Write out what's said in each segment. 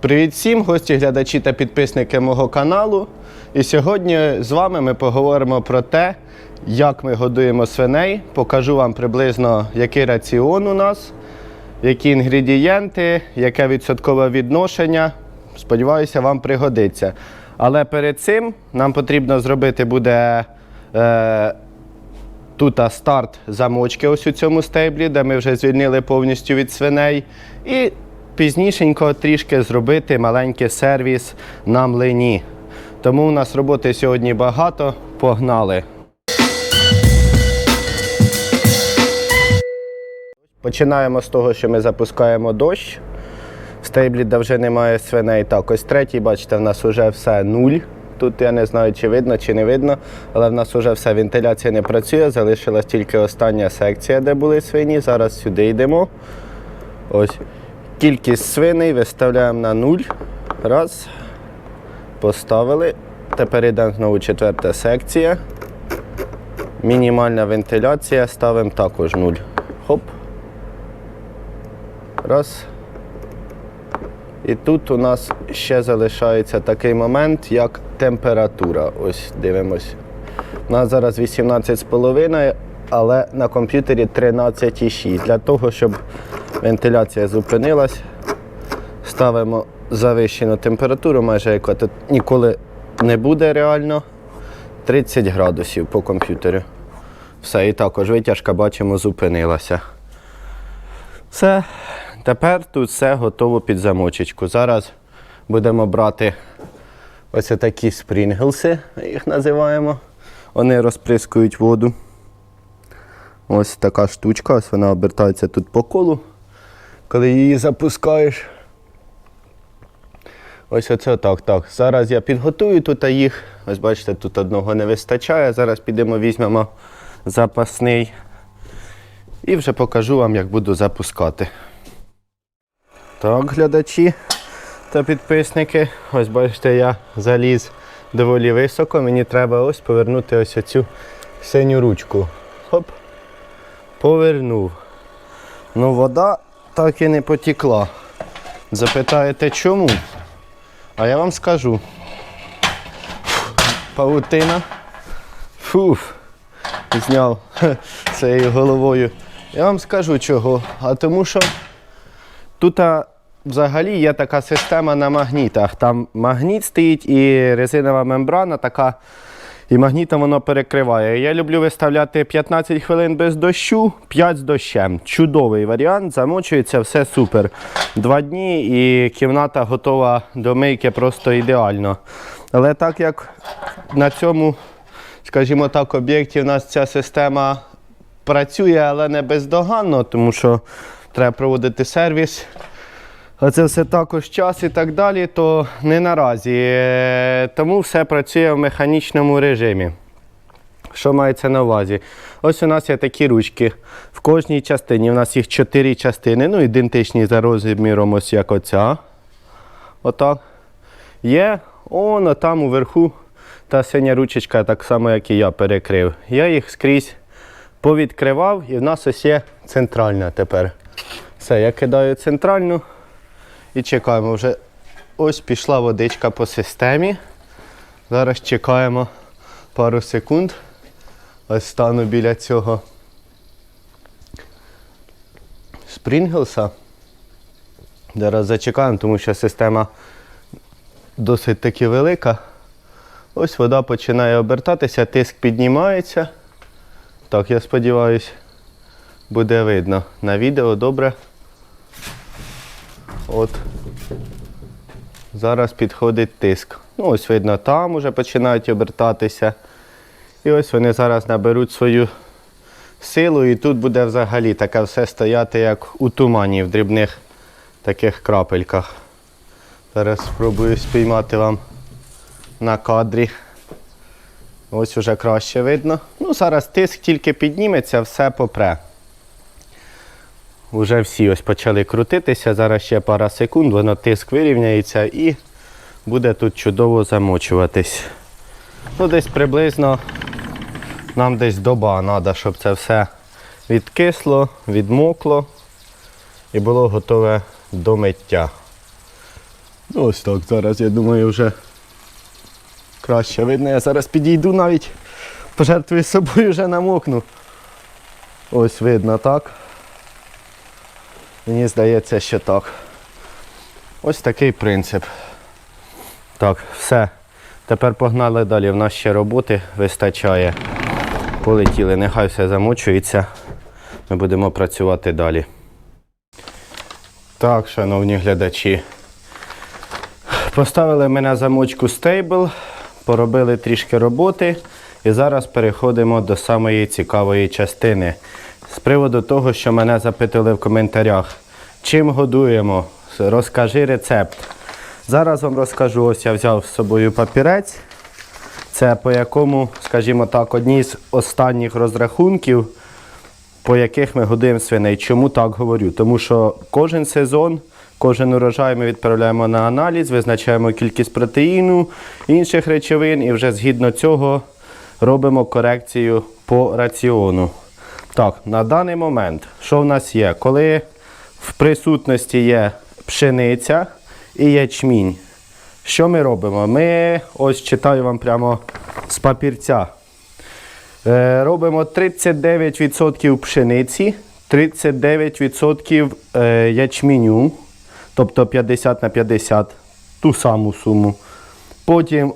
Привіт всім, гості, глядачі та підписники мого каналу. І сьогодні з вами ми поговоримо про те, як ми годуємо свиней. Покажу вам приблизно, який раціон у нас, які інгредієнти, яке відсоткове відношення. Сподіваюся, вам пригодиться. Але перед цим нам потрібно зробити буде е, тут старт замочки ось у цьому стейблі, де ми вже звільнили повністю від свиней. І пізнішенько трішки зробити маленький сервіс на млині. Тому у нас роботи сьогодні багато. Погнали! Починаємо з того, що ми запускаємо дощ. В стейблі, де вже немає свиней. Так, ось третій, бачите, в нас вже все нуль. Тут я не знаю, чи видно, чи не видно, але в нас вже все, вентиляція не працює, залишилась тільки остання секція, де були свині. Зараз сюди йдемо. Ось. Кількість свиней виставляємо на нуль. Раз. Поставили. Тепер йдемо знову четверта секція. Мінімальна вентиляція ставимо також нуль. Хоп. Раз. І тут у нас ще залишається такий момент, як температура. Ось дивимось. У нас зараз 18,5, але на комп'ютері 13,6. Для того, щоб вентиляція зупинилась, ставимо завищену температуру, майже яка тут ніколи не буде реально. 30 градусів по комп'ютері. Все, і також витяжка, бачимо, зупинилася. Все. Тепер тут все готово під замочечку. Зараз будемо брати ось такі спрінглси, їх називаємо. Вони розприскують воду. Ось така штучка, ось вона обертається тут по колу. Коли її запускаєш. Ось оце так, так. Зараз я підготую тут їх. Ось бачите, тут одного не вистачає. Зараз підемо, візьмемо запасний. І вже покажу вам, як буду запускати. Так, глядачі та підписники. Ось бачите, я заліз доволі високо. Мені треба ось повернути ось оцю синю ручку. Хоп. Повернув. Ну, вода так і не потекла. Запитаєте чому? А я вам скажу. Павутина. Фуф. Зняв цією головою. Я вам скажу чого. А тому що Тут взагалі є така система на магнітах. Там магніт стоїть і резинова мембрана така, і магнітом воно перекриває. Я люблю виставляти 15 хвилин без дощу, 5 з дощем. Чудовий варіант, замочується, все супер. Два дні і кімната готова до мийки просто ідеально. Але так як на цьому, скажімо так, об'єкті в нас ця система працює, але не бездоганно, тому що треба проводити сервіс. Це все також час і так далі, то не наразі. Е, Тому все працює в механічному режимі. Що мається на увазі? Ось у нас є такі ручки. В кожній частині. У нас їх чотири частини, ну ідентичні за розміром, ось як оця. Отак. Є он там уверху та синя ручечка, так само, як і я перекрив. Я їх скрізь повідкривав і в нас ось є центральна тепер. Все, я кидаю центральну і чекаємо. Вже ось пішла водичка по системі. Зараз чекаємо пару секунд. Ось стану біля цього спрінглса. Зараз зачекаємо, тому що система досить таки велика. Ось вода починає обертатися, тиск піднімається. Так, я сподіваюся, буде видно на відео добре. От. Зараз підходить тиск. Ну, ось видно, там уже починають обертатися. І ось вони зараз наберуть свою силу, і тут буде взагалі таке все стояти, як у тумані в дрібних таких крапельках. Зараз спробую спіймати вам на кадрі. Ось уже краще видно. Ну, зараз тиск тільки підніметься, все попре. Уже всі ось почали крутитися, зараз ще пара секунд, воно тиск вирівняється і буде тут чудово замочуватись. Ну, десь приблизно нам десь доба треба, щоб це все відкисло, відмокло і було готове до миття. Ось так, зараз я думаю вже краще видно. Я зараз підійду навіть, пожертвую собою вже намокну. Ось видно, так? Мені здається, що так. Ось такий принцип. Так, все. Тепер погнали далі. В нас ще роботи вистачає. Полетіли, нехай все замочується. Ми будемо працювати далі. Так, шановні глядачі. Поставили ми на замочку стейбл, поробили трішки роботи і зараз переходимо до самої цікавої частини. З приводу того, що мене запитали в коментарях, чим годуємо, розкажи рецепт. Зараз вам розкажу, ось я взяв з собою папірець. Це по якому, скажімо так, одні з останніх розрахунків, по яких ми годуємо свиней. Чому так говорю? Тому що кожен сезон, кожен урожай ми відправляємо на аналіз, визначаємо кількість протеїну, інших речовин і вже згідно цього робимо корекцію по раціону. Так, на даний момент, що в нас є? Коли в присутності є пшениця і ячмінь, що ми робимо? Ми ось читаю вам прямо з папірця. Е, Робимо 39% пшениці, 39% е, ячменю, тобто 50 на 50, ту саму суму. Потім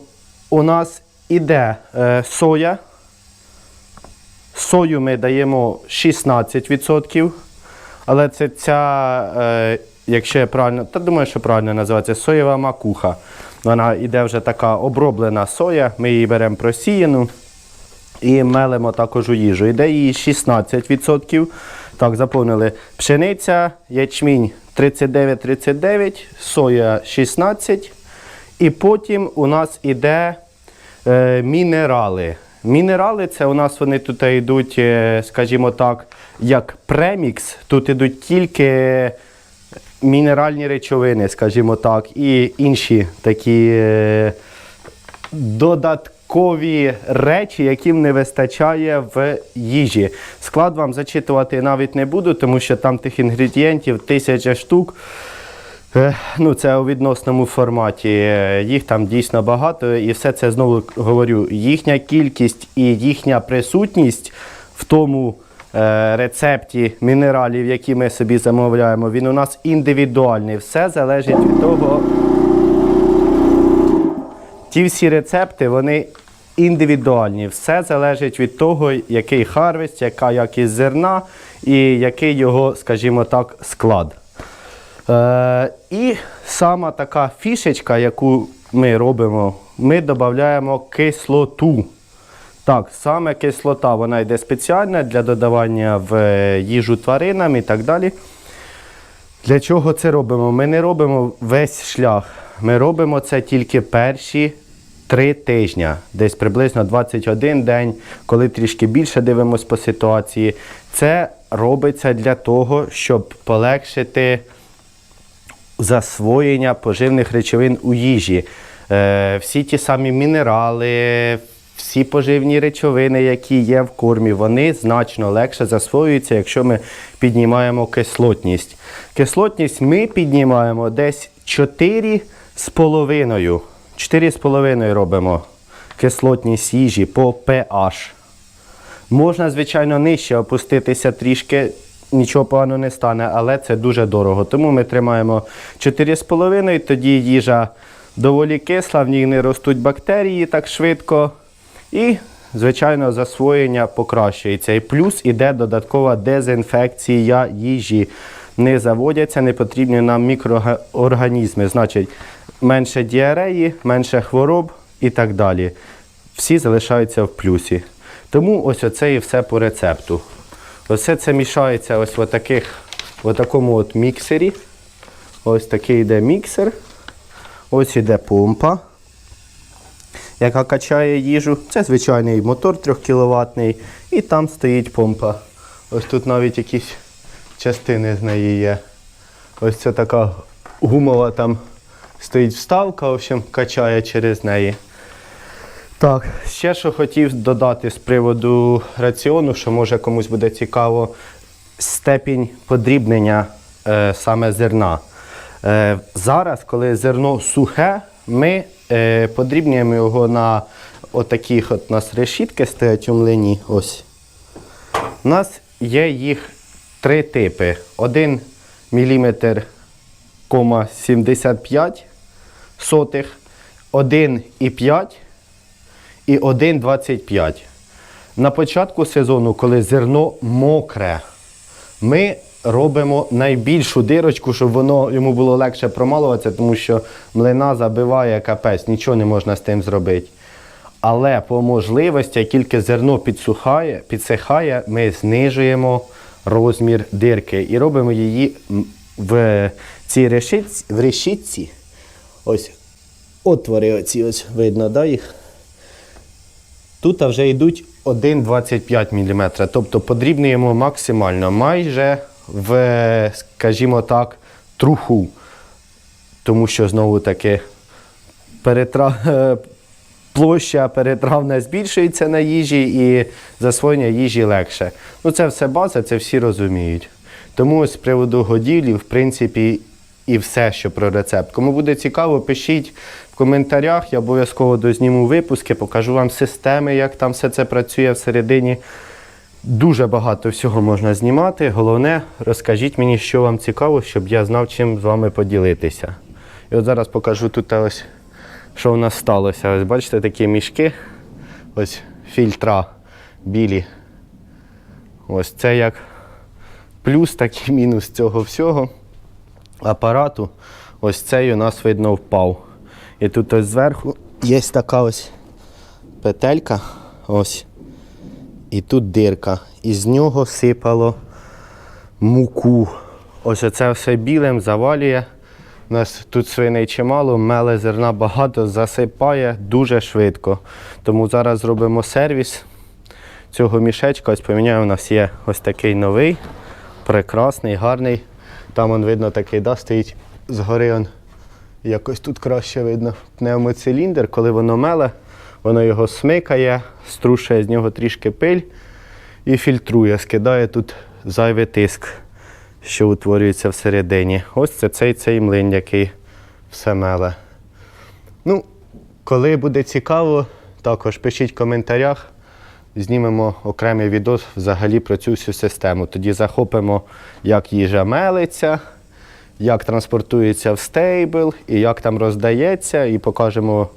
у нас іде е, соя. Сою ми даємо 16%, але це ця, е, якщо я правильно, та думаю, що правильно називається, соєва макуха. Вона йде вже така оброблена соя, ми її беремо просіяну і мелимо також у їжу. Йде її 16%. Так, заповнили пшениця, ячмінь 39-39, соя 16. І потім у нас іде е, мінерали. Мінерали це у нас вони тут йдуть, е, скажімо так, як премікс. Тут йдуть тільки мінеральні речовини, скажімо так, і інші такі е, додаткові речі, яким не вистачає в їжі. Склад вам зачитувати навіть не буду, тому що там тих інгредієнтів тисяча штук. Е, Ну, це у відносному форматі. Е, Їх там дійсно багато, і все це знову говорю. Їхня кількість і їхня присутність в тому е, рецепті мінералів, які ми собі замовляємо, він у нас індивідуальний. Все залежить від того. Ті всі рецепти, вони індивідуальні. Все залежить від того, який харвест, яка якість зерна і який його, скажімо так, склад. Е, і сама така фішечка, яку ми робимо, ми додаємо кислоту. Так, саме кислота, вона йде спеціальна для додавання в е, їжу тваринам і так далі. Для чого це робимо? Ми не робимо весь шлях. Ми робимо це тільки перші три тижні, десь приблизно 21 день, коли трішки більше дивимося по ситуації. Це робиться для того, щоб полегшити засвоєння поживних речовин у їжі. Е, всі ті самі мінерали, всі поживні речовини, які є в кормі, вони значно легше засвоюються, якщо ми піднімаємо кислотність. Кислотність ми піднімаємо десь 4,5. 4,5 робимо кислотність їжі по pH. Можна, звичайно, нижче опуститися трішки, нічого поганого не стане, але це дуже дорого. Тому ми тримаємо 4,5, тоді їжа доволі кисла, в ній не ростуть бактерії так швидко. І, звичайно, засвоєння покращується. І плюс іде додаткова дезінфекція їжі. Не заводяться непотрібні нам мікроорганізми. Значить, менше діареї, менше хвороб і так далі. Всі залишаються в плюсі. Тому ось оце і все по рецепту. Оце це мішається ось в таких, в такому от міксері. Ось такий йде міксер. Ось іде помпа, яка качає їжу. Це звичайний мотор 3 кВт. І там стоїть помпа. Ось тут навіть якісь частини з неї є. Ось це така гумова там стоїть вставка, в общем, качає через неї. Так, ще що хотів додати з приводу раціону, що може комусь буде цікаво, степінь подрібнення е, саме зерна. Е, зараз, коли зерно сухе, ми е, подрібнюємо його на отаких от нас решітки стоять у млині. Ось. У нас є їх три типи. 1 мм 75 сотих, 1,5 і 1,25. На початку сезону, коли зерно мокре, ми робимо найбільшу дирочку, щоб воно йому було легше промалуватися, тому що млина забиває капець, нічого не можна з тим зробити. Але по можливості, як тільки зерно підсухає, підсихає, ми знижуємо розмір дирки і робимо її в цій решітці, в решітці. Ось отвори оці ось видно, да, їх? Тут вже йдуть 1,25 мм. Тобто подрібнюємо максимально, майже в, скажімо так, труху. Тому що знову таки перетра... площа перетравна збільшується на їжі і засвоєння їжі легше. Ну це все база, це всі розуміють. Тому з приводу годівлі, в принципі, і все, що про рецепт. Кому буде цікаво, пишіть в коментарях. Я обов'язково дозніму випуски, покажу вам системи, як там все це працює всередині. Дуже багато всього можна знімати. Головне, розкажіть мені, що вам цікаво, щоб я знав, чим з вами поділитися. І от зараз покажу тут ось, що в нас сталося. Ось бачите такі мішки, ось фільтра білі. Ось це як плюс, так і мінус цього всього апарату. Ось цей у нас видно впав. І тут ось зверху є така ось петелька. Ось. І тут дирка. І з нього сипало муку. Ось оце все білим завалює. У нас тут свиней чимало, меле зерна багато, засипає дуже швидко. Тому зараз зробимо сервіс цього мішечка. Ось поміняю, у нас є ось такий новий, прекрасний, гарний. Там он видно такий, да, стоїть згори он, якось тут краще видно. Пневмоциліндр, коли воно меле, воно його смикає, струшує з нього трішки пиль і фільтрує, скидає тут зайвий тиск, що утворюється всередині. Ось це цей цей млин, який все меле. Ну, коли буде цікаво, також пишіть в коментарях. Знімемо окремий відос взагалі про цю всю систему. Тоді захопимо, як їжа мелиться, як транспортується в стейбл і як там роздається, і покажемо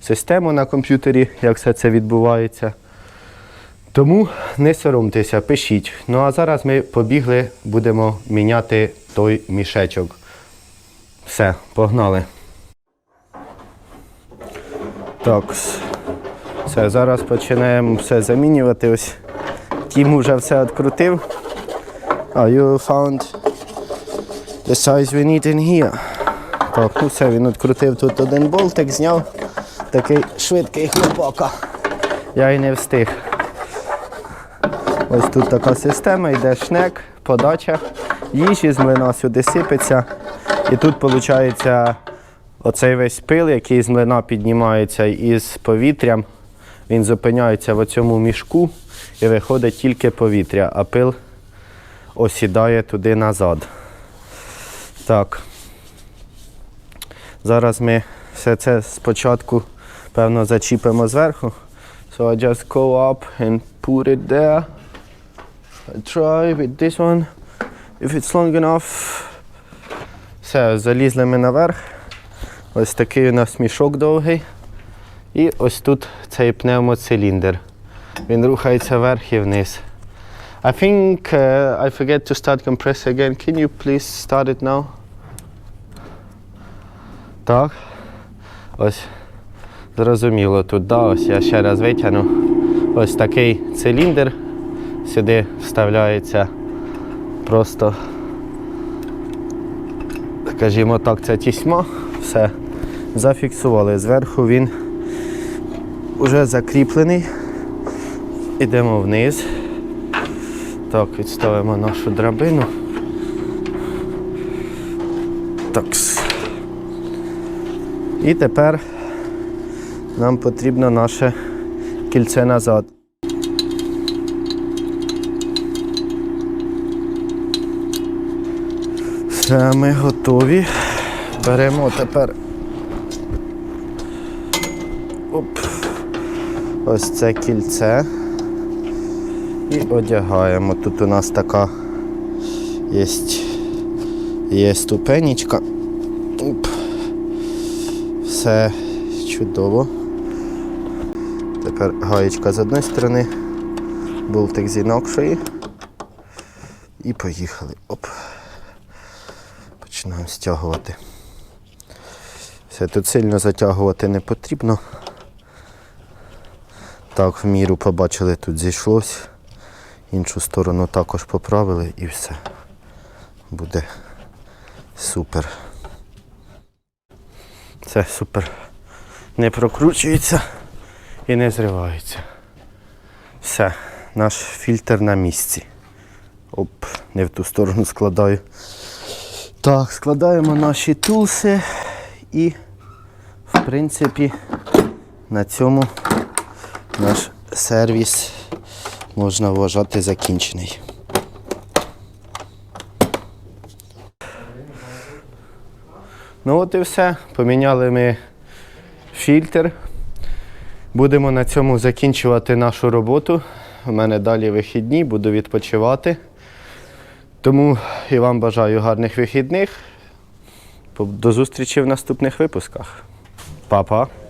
систему на комп'ютері, як все це відбувається. Тому не соромтеся, пишіть. Ну а зараз ми побігли, будемо міняти той мішечок. Все, погнали. Так. Все, зараз починаємо все замінювати. Ось Тім вже все відкрутив. А you found the size we need in here. Так, ну все, він відкрутив тут один болтик, зняв. Такий швидкий хлопака. Я і не встиг. Ось тут така система, йде шнек, подача їжі з млина сюди сипеться. І тут виходить оцей весь пил, який з млина піднімається із повітрям. Він зупиняється в цьому мішку і виходить тільки повітря, а пил осідає туди назад. Так. Зараз ми все це спочатку, певно, зачіпимо зверху. So I just go up and put it there. I try with this one. If it's long enough. Все, залізли ми наверх. Ось такий у нас мішок довгий. І ось тут цей пневмоциліндр. Він рухається вверх і вниз. I think uh, I forget to start compressor again. Can you please start it now? Так. Ось. Зрозуміло тут, да, ось я ще раз витягну. Ось такий циліндр. Сюди вставляється просто, скажімо так, це тісьма. Все. Зафіксували. Зверху він вже закріплений. Ідемо вниз. Так, відставимо нашу драбину. Такс. І тепер нам потрібно наше кільце назад. Все, ми готові. Беремо тепер. Оп. Ось це кільце. І одягаємо. Тут у нас така є, є ступенечка. Оп. Все чудово. Тепер гаєчка з одної сторони, болтик з інакшої. І поїхали. Оп. Починаємо стягувати. Все, тут сильно затягувати не потрібно. Так, в міру побачили, тут зійшлось. Іншу сторону також поправили і все. Буде супер. Це супер. Не прокручується і не зривається. Все, наш фільтр на місці. Оп, не в ту сторону складаю. Так, складаємо наші тулси і, в принципі, на цьому наш сервіс можна вважати закінчений. Ну от і все. Поміняли ми фільтр. Будемо на цьому закінчувати нашу роботу. У мене далі вихідні, буду відпочивати. Тому і вам бажаю гарних вихідних. До зустрічі в наступних випусках. Па-па!